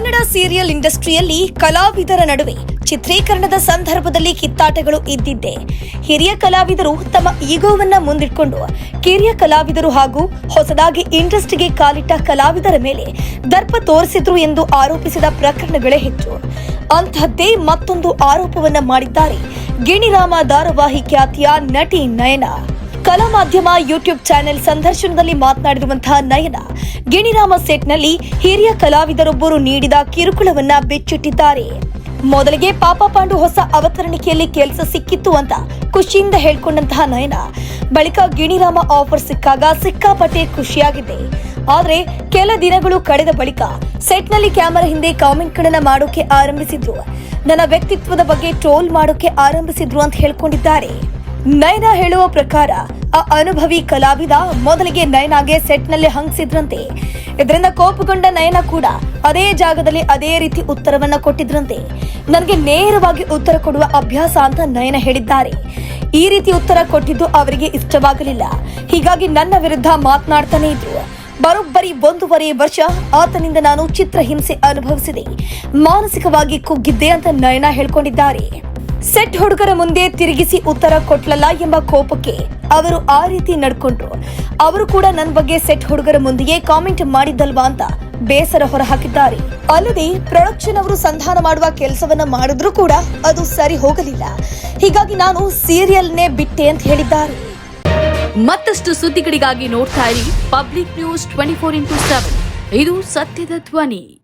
Kannada serial ಇಂಡಸ್ಟ್ರಿಯಲ್ಲಿ ಕಲಾವಿದರ ನಡುವೆ ಚಿತ್ರೀಕರಣದ ಸಂದರ್ಭದಲ್ಲಿ ಕಿತ್ತಾಟಗಳು ಇದ್ದಿದ್ದೆ. ಹಿರಿಯ ಕಲಾವಿದರು ತಮ್ಮ ಈಗೋವನ್ನ ಮುಂದಿಟ್ಕೊಂಡು ಕಿರಿಯ ಕಲಾವಿದರು ಹಾಗೂ ಹೊಸದಾಗಿ ಇಂಡಸ್ಟ್ರಿಗೆ ಕಾಲಿಟ್ಟ ಕಲಾವಿದರ ಮೇಲೆ ದರ್ಪ ತೋರಿಸಿದ್ರು ಎಂದು ಆರೋಪಿಸಿದ ಪ್ರಕರಣಗಳೇ ಹೆಚ್ಚು. ಅಂತಹದ್ದೇ ಮತ್ತೊಂದು ಆರೋಪವನ್ನ ಮಾಡಿದ್ದಾರೆ ಗಿಣಿರಾಮ ಧಾರಾವಾಹಿ ಖ್ಯಾತಿಯ ನಟಿ ನಯನ. ಕಲಾ ಮಾಧ್ಯಮ ಯೂಟ್ಯೂಬ್ ಚಾನೆಲ್ ಸಂದರ್ಶನದಲ್ಲಿ ಮಾತನಾಡಿರುವಂತಹ ನಯನ, ಗಿಣಿರಾಮ ಸೆಟ್ನಲ್ಲಿ ಹಿರಿಯ ಕಲಾವಿದರೊಬ್ಬರು ನೀಡಿದ ಕಿರುಕುಳವನ್ನ ಬಿಚ್ಚಿಟ್ಟಿದ್ದಾರೆ. ಮೊದಲಿಗೆ ಪಾಪ ಪಾಂಡು ಹೊಸ ಅವತರಣಿಕೆಯಲ್ಲಿ ಕೆಲಸ ಸಿಕ್ಕಿತ್ತು ಅಂತ ಖುಷಿಯಿಂದ ಹೇಳ್ಕೊಂಡಂತಹ ನಯನ, ಬಳಿಕ ಗಿಣಿರಾಮ ಆಫರ್ ಸಿಕ್ಕಾಗ ಸಿಕ್ಕಾಪಟ್ಟೆ ಖುಷಿಯಾಗಿದೆ. ಆದರೆ ಕೆಲ ದಿನಗಳು ಕಳೆದ ಬಳಿಕ ಸೆಟ್ನಲ್ಲಿ ಕ್ಯಾಮೆರಾ ಹಿಂದೆ ಕಾಮೆಂಟ್ಗಳನ್ನ ಮಾಡೋಕೆ ಆರಂಭಿಸಿದ್ರು. ನನ್ನ ವ್ಯಕ್ತಿತ್ವದ ಬಗ್ಗೆ ಟ್ರೋಲ್ ಮಾಡೋಕೆ ಆರಂಭಿಸಿದ್ರು ಅಂತ ಹೇಳ್ಕೊಂಡಿದ್ದಾರೆ. ನಯನ ಹೇಳುವ ಪ್ರಕಾರ ಆ ಅನುಭವಿ ಕಲಾವಿದ ಮೊದಲಿಗೆ ನಯನಾಗೆ ಸೆಟ್ನಲ್ಲಿ ಹಂಗಿಸಿದ್ರಂತೆ. ಇದರಿಂದ ಕೋಪಗೊಂಡ ನಯನ ಕೂಡ ಅದೇ ಜಾಗದಲ್ಲಿ ಅದೇ ರೀತಿ ಉತ್ತರವನ್ನ ಕೊಟ್ಟಿದ್ರಂತೆ. ನನಗೆ ನೇರವಾಗಿ ಉತ್ತರ ಕೊಡುವ ಅಭ್ಯಾಸ ಅಂತ ನಯನ ಹೇಳಿದ್ದಾರೆ. ಈ ರೀತಿ ಉತ್ತರ ಕೊಟ್ಟಿದ್ದು ಅವರಿಗೆ ಇಷ್ಟವಾಗಲಿಲ್ಲ. ಹೀಗಾಗಿ ನನ್ನ ವಿರುದ್ಧ ಮಾತನಾಡ್ತಾನೆ ಇದ್ರು. ಬರೋಬ್ಬರಿ ಒಂದೂವರೆ ವರ್ಷ ಆತನಿಂದ ನಾನು ಚಿತ್ರಹಿಂಸೆ ಅನುಭವಿಸಿದೆ. ಮಾನಸಿಕವಾಗಿ ಕುಗ್ಗಿದ್ದೆ ಅಂತ ನಯನ ಹೇಳ್ಕೊಂಡಿದ್ದಾರೆ. ಸೆಟ್ ಹುಡುಗರ ಮುಂದೆ ತಿರುಗಿಸಿ ಉತ್ತರ ಕೊಟ್ಲಲ್ಲ ಎಂಬ ಕೋಪಕ್ಕೆ ಅವರು ಆ ರೀತಿ ನಡ್ಕೊಂಡ್ರು. ಅವರು ಕೂಡ ನನ್ನ ಬಗ್ಗೆ ಸೆಟ್ ಹುಡುಗರ ಮುಂದೆಯೇ ಕಾಮೆಂಟ್ ಮಾಡಿದ್ದಲ್ವಾ ಅಂತ ಬೇಸರ ಹೊರಹಾಕಿದ್ದಾರೆ. ಅಲ್ಲದೆ ಪ್ರೊಡಕ್ಷನ್ ಅವರು ಸಂಧಾನ ಮಾಡುವ ಕೆಲಸವನ್ನ ಮಾಡಿದ್ರು ಕೂಡ ಅದು ಸರಿ ಹೋಗಲಿಲ್ಲ. ಹೀಗಾಗಿ ನಾನು ಸೀರಿಯಲ್ನೇ ಬಿಟ್ಟೆ ಅಂತ ಹೇಳಿದ್ದಾರೆ. ಮತ್ತಷ್ಟು ಸುದ್ದಿಗಳಿಗಾಗಿ ನೋಡ್ತಾ ಇರಿ public news twenty four into seven. ಇದು ಸತ್ಯದ ಧ್ವನಿ.